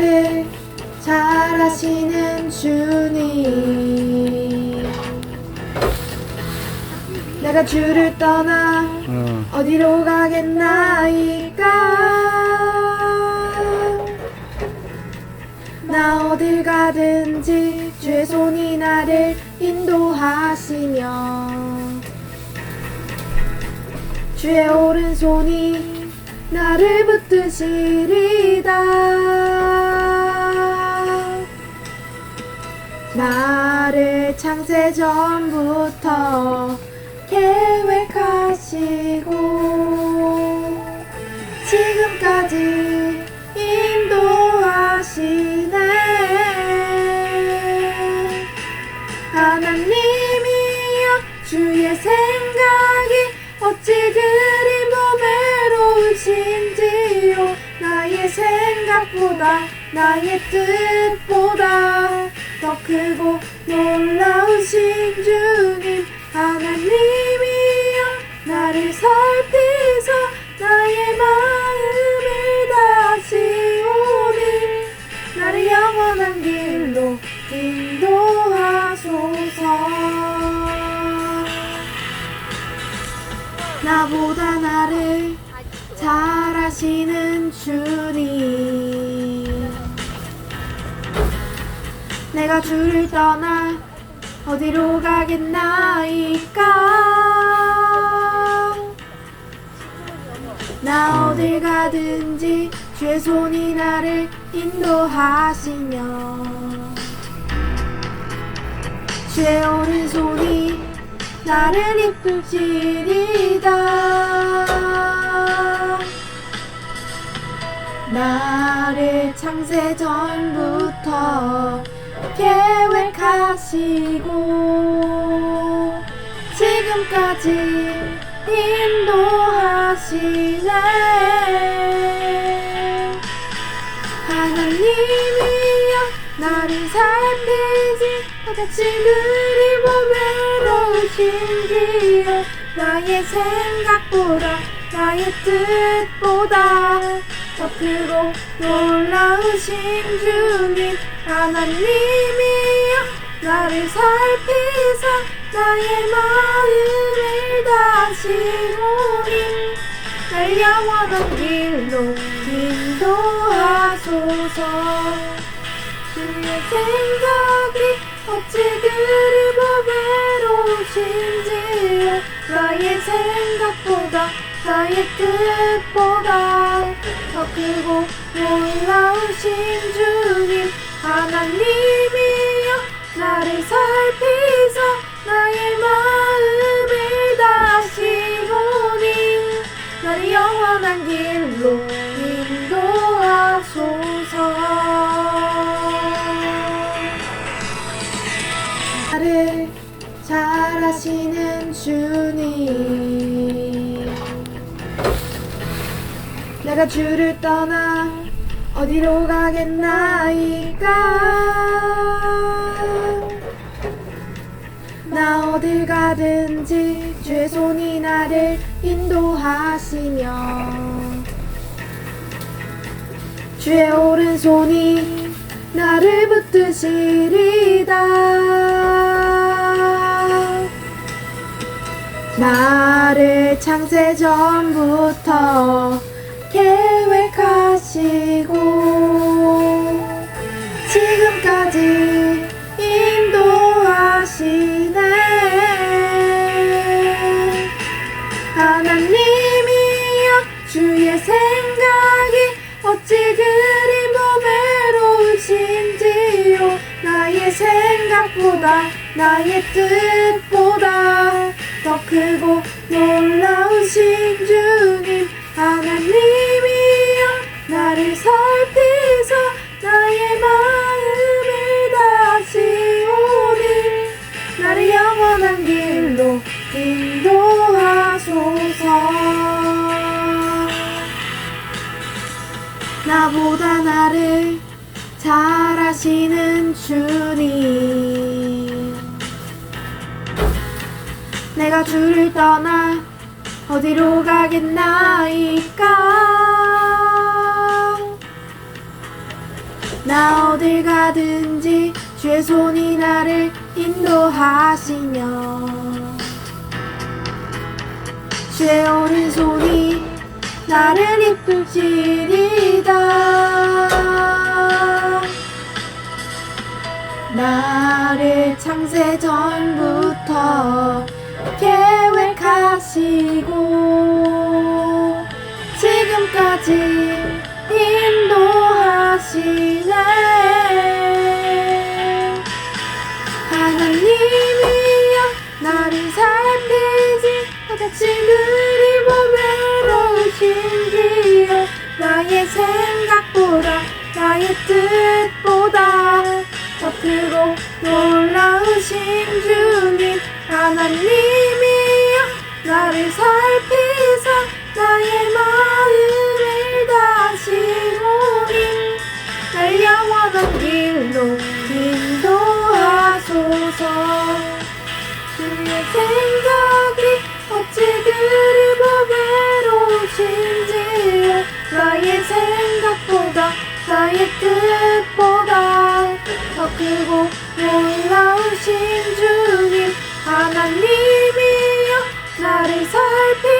나를 잘 아시는 주님. 내가 주를 떠나 어. 어디로 가겠나이까? 나 어딜 가든지 주의 손이 나를 인도하시며 주의 오른손이 나를 붙드시리다 나를 창세 전부터 계획하시고 지금까지 인도하시네. 하나님이여 주의 생각이 어찌 그리 보배로우신지요? 나의 생각보다 나의 뜻보다 더 크고 놀라우신 주님 하나님이여 나를 살피사 나의 마음을 다시오니 나를 영원한 길로 인도하소서. 나보다 나를 잘 아시는 주님 내가 주를 떠나 어디로 가겠나이까? 나 어딜 가든지 주의 손이 나를 인도하시며 주의 오른손이 나를 이끌지리다. 나를 창세 전부터 하시고 지금까지 인도하시네. 하나님이여 나를 살피지 어찌 그리 보배로우신지요 나의 생각보다 나의 뜻보다 더 크고 놀라우신 주님 하나님이여 나를 살피사 나의 마음을 다시 오니 날 영원한 길로 인도하소서. 주의 생각이 어찌 그리 보배로우신지요 나의 생각보다 나의 뜻보다 더 크고 놀라우신 주님 하나님이여 나를 살피사 나의 마음을 다시 오니 나를 영원한 길로 인도하소서. 나를 잘 아시는 주님. 내가 주를 떠나 어디로 가겠나이까 나 어딜 가든지 주의 손이 나를 인도하시며 주의 오른손이 나를 붙드시리다. 나를 창세 전부터 계획하시고 생각보다 나의 뜻보다 더 크고 놀라우신 주님 하나님이여 나를 살피사 나의 마음을 다시오니 나를 영원한 길로 인도하소서. 나보다 나를 잘 아시는 주님. 내가 주를 떠나 어디로 가겠나이까? 나 어딜 가든지 주의 손이 나를 인도하시며 주의 오른손이 나를 이끌지리다 나를 창세 전부터 계획하시고 지금까지 인도하시네. 하나님이여 나를 살피지 어찌 그리 보배로우신지요 나의 생각보다 나의 더 크고 놀라우신 주님 하나님이여 나를 살피사 나의 마음을 다시고니 날 영원한 길로 인도하소서. 주의 생각이 어찌 그리 보배로우신지요? 나의 생각보다 나의 뜻보다 주고 놀라우신 주님 하나님이여 나를 살피